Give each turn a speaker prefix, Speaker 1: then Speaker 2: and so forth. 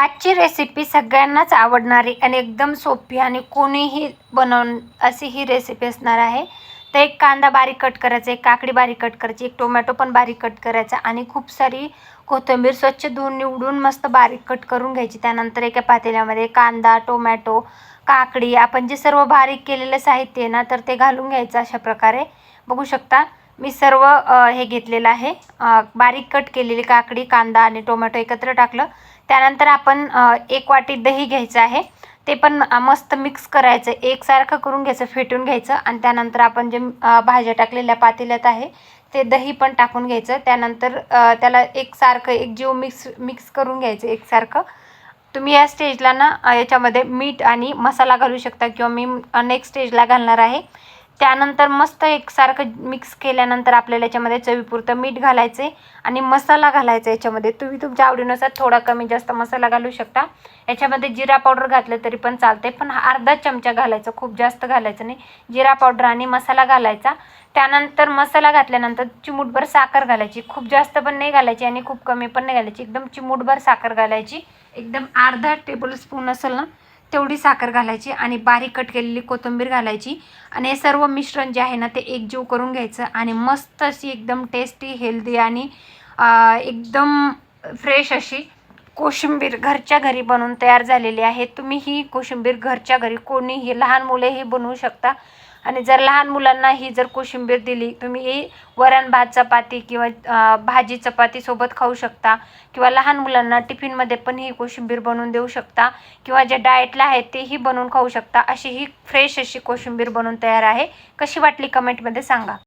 Speaker 1: आजची रेसिपी सगळ्यांनाच आवडणारी आणि एकदम सोपी आणि कोणीही बनवून अशी ही रेसिपी असणार आहे. तर एक कांदा बारीक कट करायचा एक काकडी बारीक कट करायची एक टोमॅटो पण बारीक कट करायचा आणि खूप सारी कोथिंबीर स्वच्छ धुवून निवडून मस्त बारीक कट करून घ्यायची. त्यानंतर एका पातेल्यामध्ये कांदा टोमॅटो काकडी आपण जे सर्व बारीक केलेलं साहित्य आहे ना तर ते घालून घ्यायचं अशा प्रकारे. बघू शकता मी सर्व हे घेतलेलं आहे. बारीक कट केलेली काकडी कांदा आणि टोमॅटो एकत्र टाकलं. त्यानंतर आपण एक वाटी दही घ्यायचं आहे. ते पण मस्त मिक्स करायचं. एकसारखं करून घ्यायचं फेटून घ्यायचं. आणि त्यानंतर आपण जे भाज्या टाकलेल्या पातेल्यात आहे ते दही पण टाकून घ्यायचं. त्यानंतर त्याला एकसारखं एक जीव मिक्स मिक्स करून घ्यायचं एकसारखं. तुम्ही या स्टेजला ना याच्यामध्ये मीठ आणि मसाला घालू शकता किंवा मी नेक्स्ट स्टेजला घालणार आहे. त्यानंतर मस्त एकसारखं मिक्स केल्यानंतर आपल्याला याच्यामध्ये चवीपुरतं मीठ घालायचे आणि मसाला घालायचा याच्यामध्ये. तुम्ही तुमच्या आवडीनुसार थोडा कमी जास्त मसाला घालू शकता. याच्यामध्ये जिरा पावडर घातलं तरी पण चालते पण अर्धा चमचा घालायचा खूप जास्त घालायचं नाही. जिरा पावडर आणि मसाला घालायचा. त्यानंतर मसाला घातल्यानंतर चिमूटभर साखर घालायची. खूप जास्त पण नाही घालायची आणि खूप कमी पण नाही घालायची. एकदम चिमूटभर साखर घालायची. एकदम अर्धा टेबल स्पून असेल ना तेवढी साखर घालायची आणि बारीक कट केलेली कोथिंबीर घालायची. आणि हे सर्व मिश्रण जे आहे ना ते एकजीव करून घ्यायचं आणि मस्त अशी एकदम टेस्टी हेल्दी आणि एकदम फ्रेश अशी कोशिंबीर घरच्या घरी बनवून तयार झालेली आहे. तुम्ही ही कोशिंबीर घरच्या घरी कोणीही लहान मुलेही बनवू शकता. आणि जर लहान मुलांना ही जर कोशिंबीर दिली तुम्ही ही वरण भात चपाती किंवा भाजी चपाती सोबत खाऊ शकता. किंवा लहान मुलांना टिफिनमध्ये पण ही कोशिंबीर बनवून देऊ शकता. किंवा जे डाएटला आहेत तेही बनवून खाऊ शकता. अशी ही फ्रेश अशी कोशिंबीर बनवून तयार आहे. कशी वाटली कमेंटमध्ये सांगा.